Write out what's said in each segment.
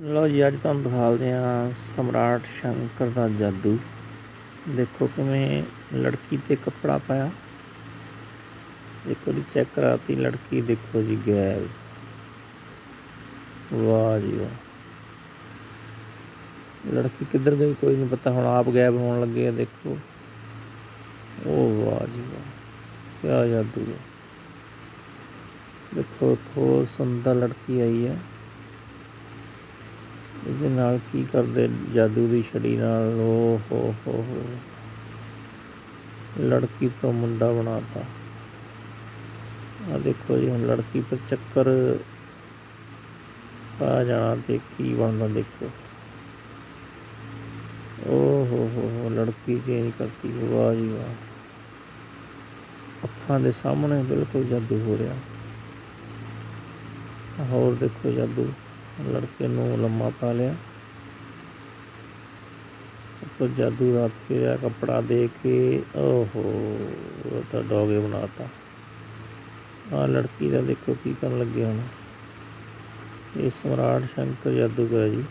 ਲਓ ਜੀ, ਅੱਜ ਤੁਹਾਨੂੰ ਦਿਖਾਉਂਦੇ ਆ ਸਮਰਾਟ ਸ਼ੰਕਰ ਦਾ ਜਾਦੂ। ਦੇਖੋ ਕਿਵੇਂ ਲੜਕੀ ਤੇ ਕੱਪੜਾ ਪਾਇਆ। ਦੇਖੋ ਜੀ ਚੈੱਕ ਕਰਾਤੀ, ਲੜਕੀ ਦੇਖੋ ਜੀ ਗਾਇਬ ਵਾਹ ਜੀ ਵਾਹ। ਲੜਕੀ ਕਿੱਧਰ ਗਈ, ਕੋਈ ਨਹੀਂ ਪਤਾ, ਹੁਣ ਆਪ ਗਾਇਬ ਹੋਣ ਲੱਗੇ ਆ, ਦੇਖੋ। ਉਹ ਵਾਹ ਜੀ ਵਾਹ ਕੀ ਜਾਦੂ। ਹੈ ਦੇਖੋ, ਇੱਕ ਹੋਰ ਸੁੰਦਰ ਲੜਕੀ ਆਈ ਹੈ। ਇਹਦੇ ਨਾਲ ਕੀ ਕਰਦੇ? ਜਾਦੂ ਦੀ ਛੜੀ ਨਾਲ, ਓ ਹੋ ਹੋ ਹੋ। ਲੜਕੀ ਤੋਂ ਮੁੰਡਾ ਬਣਾਤਾ। ਆ ਦੇਖੋ ਜੀ, ਹੁਣ ਲੜਕੀ ਪਰ ਚੱਕਰ ਆ ਜਾਣਾ ਤੇ ਕੀ ਬਣਦਾ ਦੇਖੋ। ਓ ਹੋ ਹੋ ਹੋ, ਲੜਕੀ ਚੇਂਜ ਕਰਤੀ ਵਾਹ ਜੀ ਵਾਹ। ਅੱਖਾਂ ਦੇ ਸਾਹਮਣੇ ਬਿਲਕੁਲ ਜਾਦੂ ਹੋ ਰਿਹਾ। ਹੋਰ ਦੇਖੋ ਜਾਦੂ। ਲੜਕੇ ਨੂੰ ਲੰਮਾ ਪਾ ਲਿਆ। ਉੱਪਰ ਜਾਦੂ ਦਾ ਹੱਥ ਫੇਰਿਆ ਕੱਪੜਾ ਦੇ ਕੇ, ਓਹੋ, ਉਹ ਤਾਂ ਡੋਗੇ ਬਣਾਤਾ ਆ ਲੜਕੀ ਦਾ ਦੇਖੋ ਕੀ ਕਰਨ ਲੱਗੇ ਹੁਣ। ਇਹ ਸਮਰਾਟ ਸ਼ੰਕਰ ਜਾਦੂਗਰ ਹੈ ਜੀ।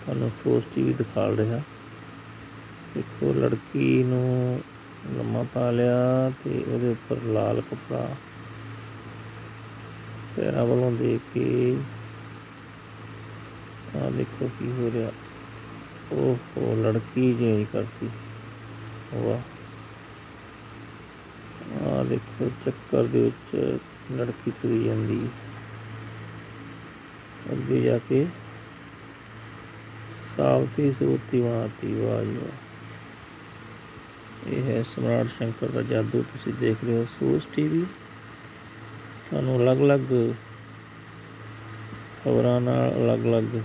ਤੁਹਾਨੂੰ ਸੋਚ ਟੀਵੀ ਦਿਖਾ ਰਿਹਾ। ਦੇਖੋ ਲੜਕੀ ਨੂੰ ਲੰਮਾ ਪਾ ਲਿਆ ਤੇ ਉਹਦੇ ਉੱਪਰ ਲਾਲ ਕੱਪੜਾ। ਪੈਰਾਂ ਵੱਲੋਂ ਦੇ ਕੇ ਆ ਦੇਖੋ ਕੀ ਹੋ ਰਿਹਾ। ਓਹੋ, ਲੜਕੀ ਚੇਂਜ ਕਰਤੀ। ਵਾਹ। ਆ ਦੇਖੋ, ਚੱਕਰ ਦੇ ਵਿੱਚ ਲੜਕੀ ਤੁਰੀ ਜਾਂਦੀ। ਅੱਗੇ ਜਾ ਕੇ ਸਾਵਤੀ ਸੂਤੀ ਬਣਾਤੀ ਵਾਹ ਜੀ ਇਹ ਹੈ ਸਮਰਾਟ ਸ਼ੰਕਰ ਦਾ ਜਾਦੂ, ਤੁਸੀਂ ਦੇਖ ਰਹੇ ਹੋ ਸੂਸ ਟੀਵੀ। ਤੁਹਾਨੂੰ ਅਲੱਗ-ਅਲੱਗ ਖਬਰਾਂ ਨਾਲ ਅਲੱਗ-ਅਲੱਗ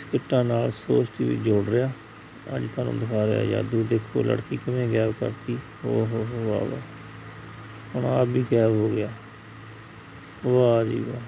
ਸਕਿੱਟਾਂ ਨਾਲ ਸੋਚ ਟੀਵੀ ਜੋੜ ਰਿਹਾ। ਅੱਜ ਤੁਹਾਨੂੰ ਦਿਖਾ ਰਿਹਾ ਜਾਦੂ। ਦੇਖੋ ਲੜਕੀ ਕਿਵੇਂ ਗਾਇਬ ਕਰਤੀ। ਓ ਹੋ ਹੋ, ਵਾਹ ਵਾਹ। ਹੁਣ ਆਪ ਵੀ ਗਾਇਬ ਹੋ ਗਿਆ। ਵਾਹ ਜੀ ਵਾਹ।